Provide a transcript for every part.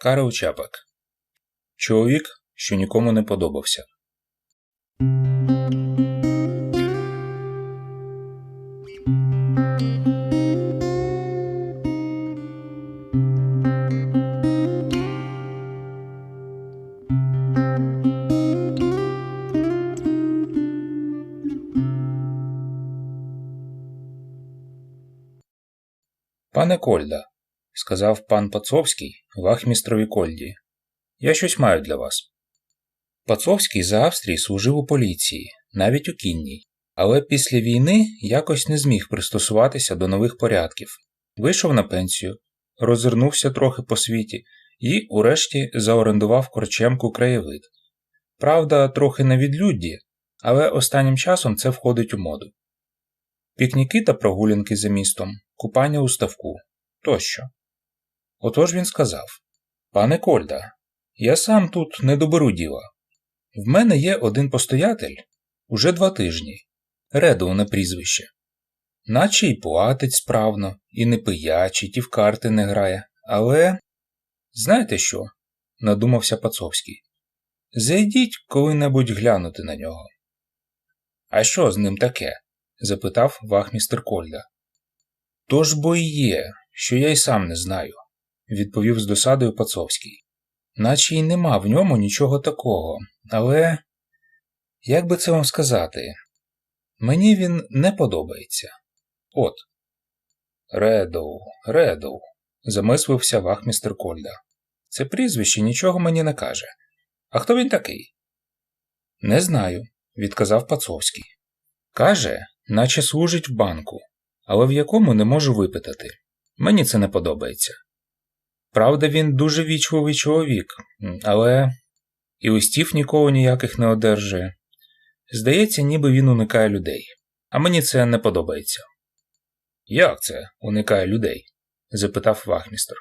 Карл Чапик. Чоловік, що нікому не подобався. Пане Кольда, сказав пан Пацовський вахмістрові Кольді, я щось маю для вас. Пацовський за Австрії служив у поліції, навіть у кінній, але після війни якось не зміг пристосуватися до нових порядків, вийшов на пенсію, розвернувся трохи по світі і, урешті, заорендував корчемку краєвид. Правда, трохи на відлюдді, але останнім часом це входить у моду. Пікніки та прогулянки за містом, купання у ставку тощо. Отож він сказав Пане Кольда, я сам тут не доберу діла. В мене є один постоятель уже два тижні, Редоу на прізвище. Наче й платить справно, і не пиячить, і в карти не грає, але. Знаєте що? надумався Пацовський. Зайдіть коли-небудь глянути на нього. А що з ним таке? запитав вахмістер Кольда. То ж бо і є, що я й сам не знаю, відповів з досадою Пацовський. Наче й нема в ньому нічого такого, але. Як би це вам сказати? Мені він не подобається. От. Редоу, Редоу, замислився вахмістер Кольда. Це прізвище нічого мені не каже. А хто він такий? Не знаю, відказав Пацовський. Каже, наче служить в банку, але в якому не можу випитати. Мені це не подобається. Правда, він дуже вічливий чоловік, але і листів ніколи ніяких не одержує. Здається, ніби він уникає людей, а мені це не подобається. Як це уникає людей? запитав вахмістер.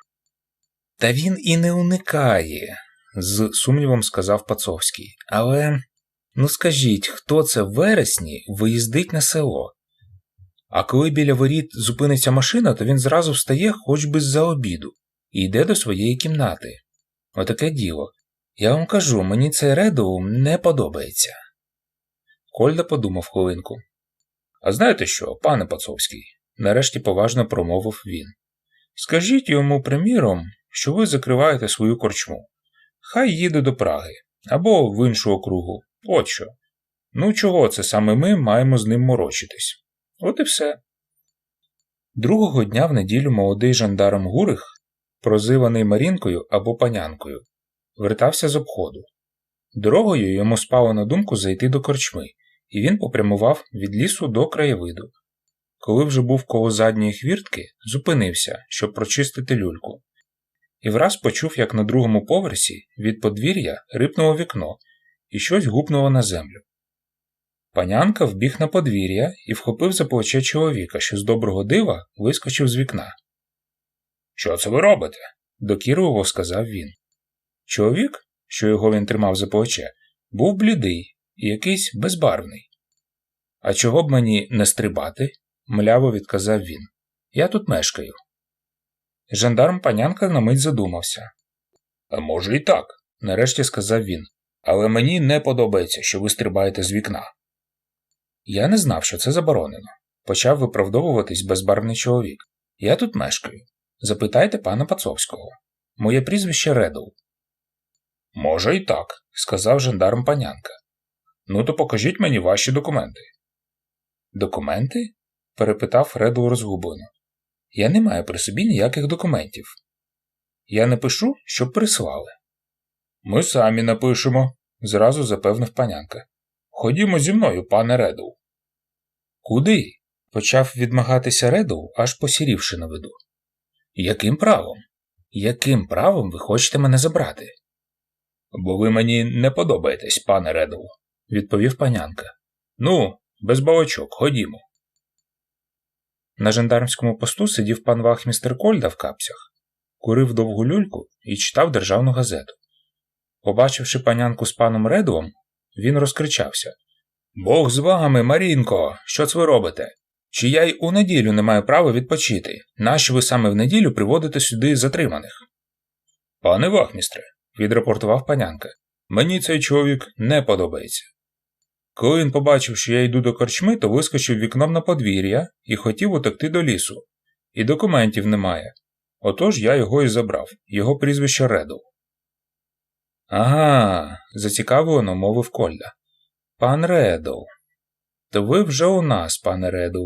Та він і не уникає, з сумнівом сказав Пацовський. Але, ну скажіть, хто це в вересні виїздить на село? А коли біля воріт зупиниться машина, то він зразу встає хоч би з-за обіду і йде до своєї кімнати. Отаке діло. Я вам кажу, мені цей Редоу не подобається. Кольда подумав хвилинку. А знаєте що, пане Пацовський? нарешті поважно промовив він. Скажіть йому, приміром, що ви закриваєте свою корчму. Хай їде до Праги або в іншу округу. От що. Ну чого це саме ми маємо з ним морочитись? От і все. Другого дня в неділю молодий жандарм Гурих, прозиваний Марінкою або панянкою, вертався з обходу. Дорогою йому спало на думку зайти до корчми, і він попрямував від лісу до краєвиду. Коли вже був коло задньої хвіртки, зупинився, щоб прочистити люльку, і враз почув, як на другому поверсі від подвір'я рипнуло вікно і щось гупнуло на землю. Панянка вбіг на подвір'я і вхопив за плече чоловіка, що з доброго дива вискочив з вікна. Що це ви робите? докірливо сказав він. Чоловік, що його він тримав за плече, був блідий і якийсь безбарвний. А чого б мені не стрибати? мляво відказав він. Я тут мешкаю. Жандарм панянка на мить задумався. А може, і так, нарешті сказав він. Але мені не подобається, що ви стрибаєте з вікна. Я не знав, що це заборонено, почав виправдовуватись безбарвний чоловік. Я тут мешкаю. Запитайте пана Пацовського. Моє прізвище Редоу. Може, і так, сказав жандарм панянка. Ну, то покажіть мені ваші документи. Документи? перепитав Редоу розгублено. Я не маю при собі ніяких документів. Я не пишу, щоб прислали. Ми самі напишемо, зразу запевнив панянка. Ходімо зі мною, пане Редоу. Куди? почав відмагатися Редоу, аж посірівши на виду. Яким правом? Яким правом ви хочете мене забрати? Бо ви мені не подобаєтесь, пане Редоу, відповів панянка. Ну, без балачок, ходімо. На жандармському посту сидів пан вахмістер Кольда в капцях, курив довгу люльку і читав державну газету. Побачивши панянку з паном Редовом, він розкричався Бог з вами, Марінко, що це ви робите? Чи я й у неділю не маю права відпочити? Нащо ви саме в неділю приводите сюди затриманих? Пане вахмістре, відрапортував панянка, мені цей чоловік не подобається. Коли він побачив, що я йду до корчми, то вискочив вікном на подвір'я і хотів утекти до лісу. І документів немає. Отож я його і забрав, його прізвище Редл. Ага, зацікавлено мовив Кольда. Пан Редл. То ви вже у нас, пане Редл.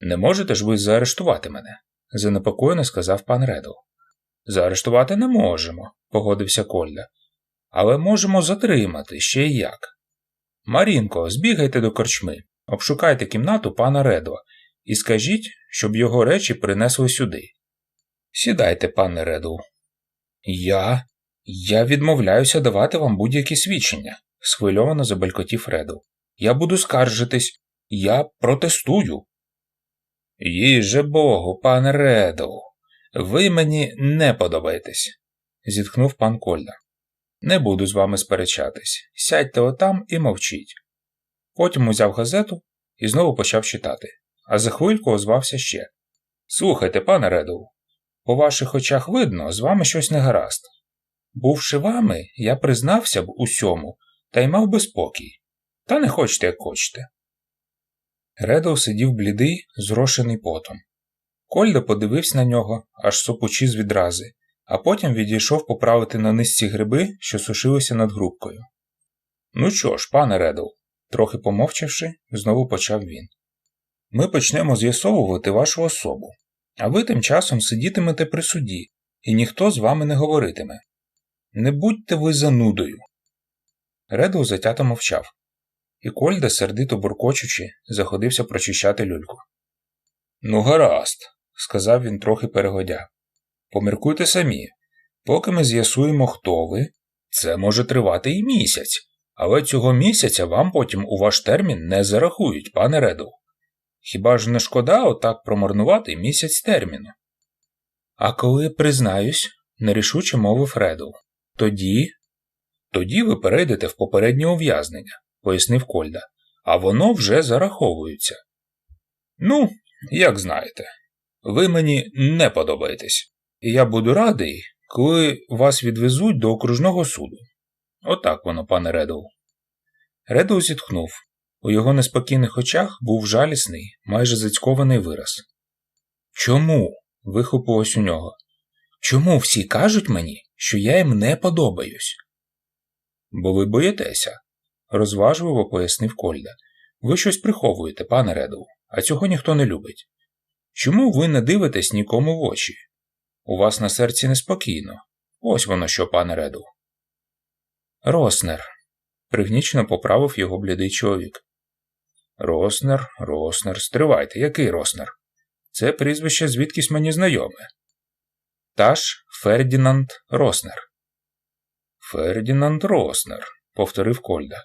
Не можете ж ви заарештувати мене? занепокоєно сказав пан Редл. Заарештувати не можемо, погодився Кольда. Але можемо затримати ще й як. Марінко, збігайте до корчми, обшукайте кімнату пана Редла і скажіть, щоб його речі принесли сюди. Сідайте, пане Редл. Я. Я відмовляюся давати вам будь-які свідчення, схвильовано забелькотів Редл. Я буду скаржитись. Я протестую. Їже Богу, пане Редл, ви мені не подобаєтесь, зітхнув пан Кольда. Не буду з вами сперечатись. Сядьте отам і мовчіть. Потім узяв газету і знову почав читати, а за хвильку озвався ще. Слухайте, пане Редл, по ваших очах видно, з вами щось не гаразд. Бувши вами, я признався б усьому та й мав би спокій. Та не хочете, як хочете. Редл сидів блідий, зрошений потом. Кольда подивився на нього, аж сопучи з відрази, а потім відійшов поправити на низці гриби, що сушилися над грубкою. Ну що ж, пане Редл, трохи помовчавши, знову почав він. Ми почнемо з'ясовувати вашу особу, а ви тим часом сидітимете при суді, і ніхто з вами не говоритиме. Не будьте ви занудою. Редл затято мовчав, і Кольда, сердито буркочучи, заходився прочищати люльку. Ну, гаразд, сказав він трохи перегодя. Поміркуйте самі. Поки ми з'ясуємо, хто ви, це може тривати і місяць, але цього місяця вам потім у ваш термін не зарахують, пане Редл. Хіба ж не шкода отак промарнувати місяць терміну? А коли признаюсь, нерішуче мовив Редл, тоді. Тоді ви перейдете в попереднє ув'язнення, пояснив Кольда, а воно вже зараховується. Ну, як знаєте, ви мені не подобаєтесь, і я буду радий, коли вас відвезуть до окружного суду. Отак воно, пане Редл. Редл зітхнув. У його неспокійних очах був жалісний, майже зацькований вираз. Чому? вихопилось у нього. Чому всі кажуть мені, що я їм не подобаюсь? Бо ви боїтеся, розважливо пояснив Кольда. Ви щось приховуєте, пане Редл, а цього ніхто не любить. Чому ви не дивитесь нікому в очі? У вас на серці неспокійно. Ось воно що, пане Редл. Роснер, пригнічено поправив його блідий чоловік. Роснер, Роснер, стривайте, який Роснер? Це прізвище звідкись мені знайоме. Таш Фердінанд Роснер. Фердінанд Роснер, повторив Кольда.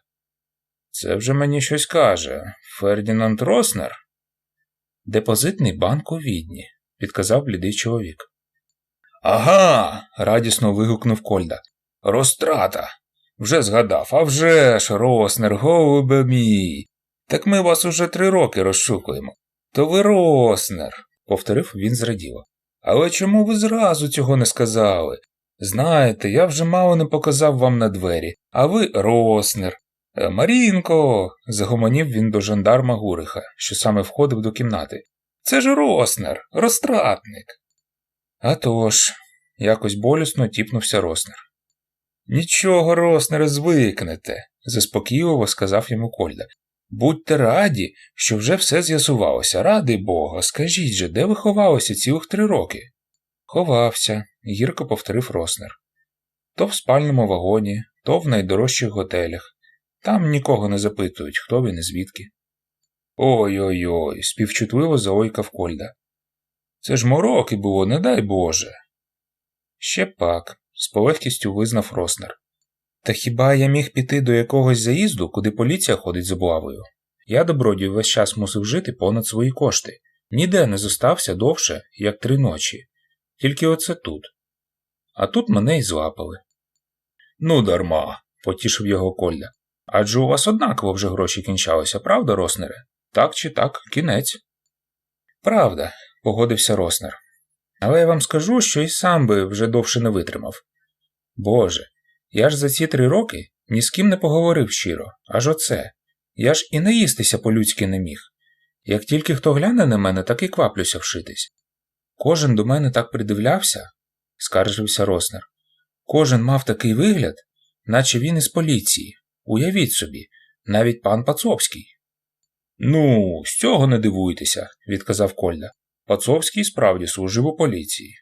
Це вже мені щось каже. Фердінанд Роснер? Депозитний банк у відні, підказав блідий чоловік. Ага. радісно вигукнув Кольда. Розтрата. Вже згадав, а вже ж, Роснер, голубе мій. Так ми вас уже три роки розшукуємо. То ви Роснер, повторив він зраділо. Але чому ви зразу цього не сказали? Знаєте, я вже мало не показав вам на двері, а ви Роснер. «Е, Марінко. загомонів він до жандарма Гуриха, що саме входив до кімнати. Це ж Роснер, розтратник. «А тож», – якось болісно тіпнувся Роснер. Нічого, Роснере, звикнете, заспокійливо сказав йому Кольда. Будьте раді, що вже все з'ясувалося, ради Бога, скажіть же, де ви ховалися цілих три роки? Ховався, гірко повторив Роснер. То в спальному вагоні, то в найдорожчих готелях. Там нікого не запитують, хто він і звідки. Ой-ой ой, співчутливо заойкав Кольда. Це ж мороки було, не дай Боже. Ще пак, з полегкістю визнав Роснер. Та хіба я міг піти до якогось заїзду, куди поліція ходить з облавою? Я добродій весь час мусив жити понад свої кошти. Ніде не зостався довше, як три ночі. Тільки оце тут. А тут мене й злапали. Ну, дарма, потішив його Кольда. Адже у вас однаково вже гроші кінчалися, правда, Роснере? Так чи так, кінець. Правда, погодився Роснер. Але я вам скажу, що і сам би вже довше не витримав. Боже, я ж за ці три роки ні з ким не поговорив щиро, аж оце. Я ж і наїстися по-людськи не міг. Як тільки хто гляне на мене, так і кваплюся вшитись. Кожен до мене так придивлявся, скаржився Роснер. Кожен мав такий вигляд, наче він із поліції. Уявіть собі, навіть пан Пацовський. Ну, з цього не дивуйтеся, відказав Кольда. Пацовський справді служив у поліції.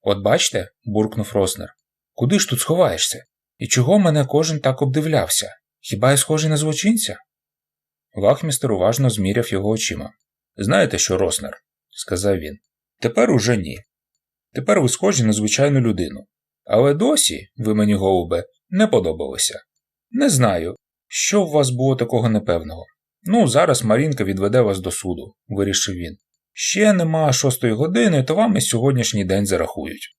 От бачте, буркнув Роснер, куди ж тут сховаєшся? І чого мене кожен так обдивлявся? Хіба я схожий на злочинця? Вахмістер уважно зміряв його очима. Знаєте що, Роснер, сказав він. Тепер уже ні. Тепер ви схожі на звичайну людину. Але досі, ви мені, голубе, не подобалося. Не знаю, що в вас було такого непевного. Ну, зараз Марінка відведе вас до суду, вирішив він. Ще нема шостої години, то вам і сьогоднішній день зарахують.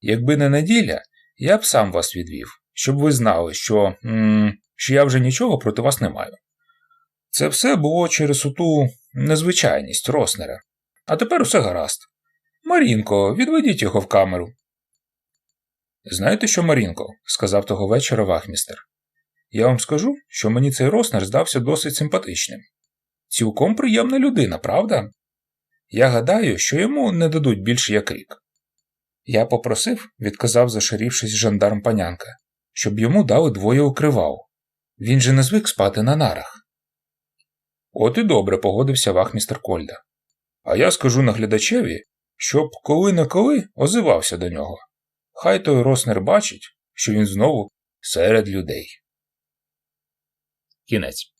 Якби не неділя, я б сам вас відвів, щоб ви знали, що, м що я вже нічого проти вас не маю. Це все було через оту незвичайність Роснера. А тепер усе гаразд. Марінко, відведіть його в камеру. Знаєте що, Марінко, сказав того вечора вахмістер. Я вам скажу, що мені цей Роснер здався досить симпатичним. Цілком приємна людина, правда? Я гадаю, що йому не дадуть більше як рік. Я попросив, відказав, зашарівшись жандарм панянка, щоб йому дали двоє укривав. Він же не звик спати на нарах. От і добре погодився вахмістер Кольда. А я скажу наглядачеві, щоб коли не коли озивався до нього. Хай той Роснер бачить, що він знову серед людей. Кінець.